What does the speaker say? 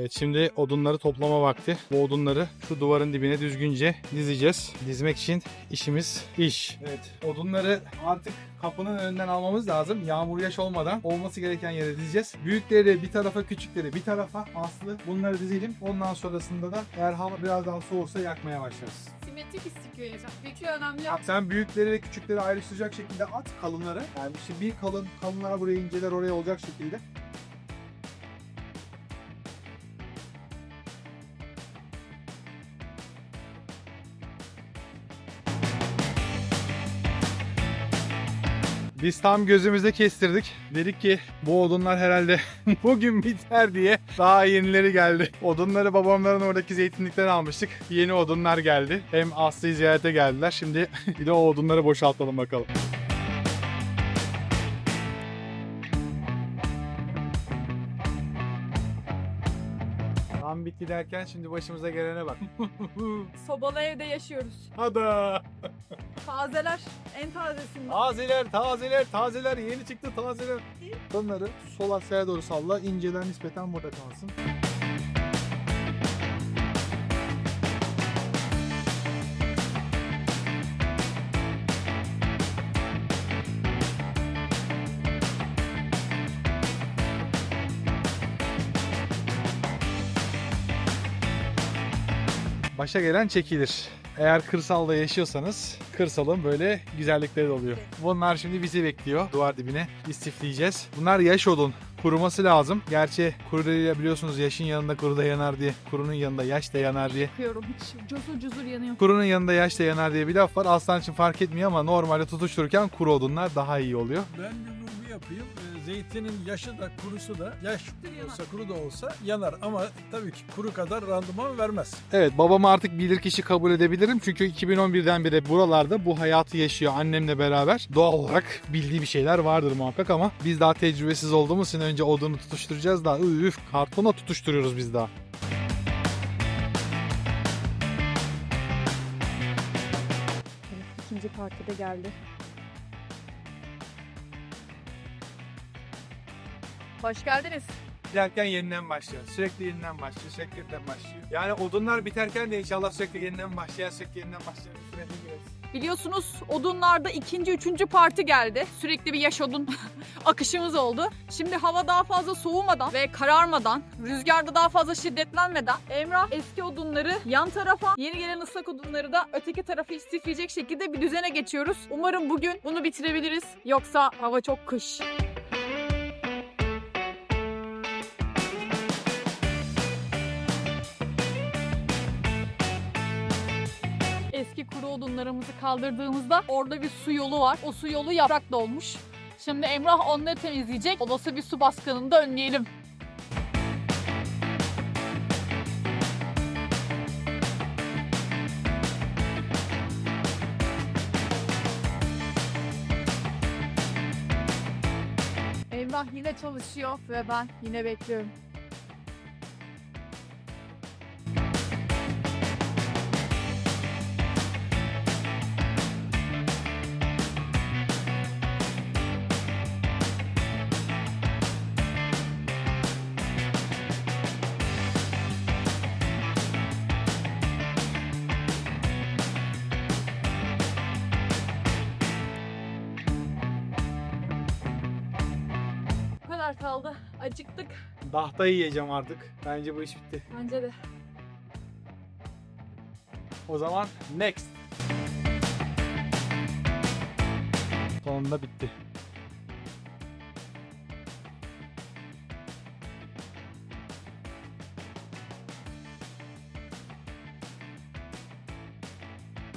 Evet şimdi odunları toplama vakti. Bu odunları şu duvarın dibine düzgünce dizeceğiz. Dizmek için işimiz iş. Evet odunları artık kapının önünden almamız lazım. Yağmur yaş olmadan olması gereken yere dizeceğiz. Büyükleri bir tarafa küçükleri bir tarafa. Aslı bunları dizelim. Ondan sonrasında da eğer hava biraz daha soğursa yakmaya başlarız. Simetrik istiklal yaşam. Büyüklüğü önemli. Sen büyükleri ve küçükleri ayrıştıracak şekilde at kalınları. Yani işte bir kalın kalınlar buraya inceler oraya olacak şekilde. Biz tam gözümüzde kestirdik. Dedik ki bu odunlar herhalde bugün biter diye daha yenileri geldi. Odunları babamların oradaki zeytinlikten almıştık. Yeni odunlar geldi. Hem Aslı'yı ziyarete geldiler. Şimdi bir de o odunları boşaltalım bakalım. Tam bitti derken şimdi başımıza gelene bak. Sobalı evde yaşıyoruz. Hada. Tazeler. En tazesinden. Tazeler, tazeler, tazeler. Yeni çıktı tazeler. Bunları sol aşağıya doğru salla. İnceler nispeten burada kalsın. Başa gelen çekilir. Eğer kırsalda yaşıyorsanız kırsalın böyle güzellikleri de oluyor. Bunlar şimdi bizi bekliyor. Duvar dibine istifleyeceğiz. Bunlar yaş odun. Kuruması lazım. Gerçi kurudayla biliyorsunuz yaşın yanında kuru da yanar diye. Kurunun yanında yaş da yanar diye. Yakıyorum hiç. Cozur cozur yanıyor. Kurunun yanında yaş da yanar diye bir laf var. Aslan için fark etmiyor ama normalde tutuştururken kuru odunlar daha iyi oluyor. Ben bir vurgu yapayım. Ee, Zeytinin yaşı da kurusu da yaş olsa kuru da olsa yanar ama tabii ki kuru kadar randıman vermez. Evet babamı artık bilirkişi kabul edebilirim. Çünkü 2011'den beri buralarda bu hayatı yaşıyor annemle beraber. Doğal olarak bildiği bir şeyler vardır muhakkak ama biz daha tecrübesiz olduğumuz için önce odunu tutuşturacağız daha. Üf kartona tutuşturuyoruz biz daha. İkinci parti de geldi. Hoş geldiniz. Biterken yeniden başlıyor. Sürekli yeniden başlıyor. Sürekli yeniden başlıyor. Yani odunlar biterken de inşallah sürekli yeniden başlayan, sürekli yeniden başlayan bir sürece gireriz. Biliyorsunuz odunlarda ikinci, üçüncü parti geldi. Sürekli bir yaş odun akışımız oldu. Şimdi hava daha fazla soğumadan ve kararmadan, rüzgarda daha fazla şiddetlenmeden Emrah eski odunları yan tarafa, yeni gelen ıslak odunları da öteki tarafa istifleyecek şekilde bir düzene geçiyoruz. Umarım bugün bunu bitirebiliriz. Yoksa hava çok kış. Eski kuru odunlarımızı kaldırdığımızda orada bir su yolu var. O su yolu yaprak dolmuş. Şimdi Emrah onları temizleyecek. Olası bir su baskınını da önleyelim. Emrah yine çalışıyor ve ben yine bekliyorum. Kadar kaldı. Acıktık. Dahta yiyeceğim artık. Bence bu iş bitti. Bence de. O zaman next. Sonunda bitti.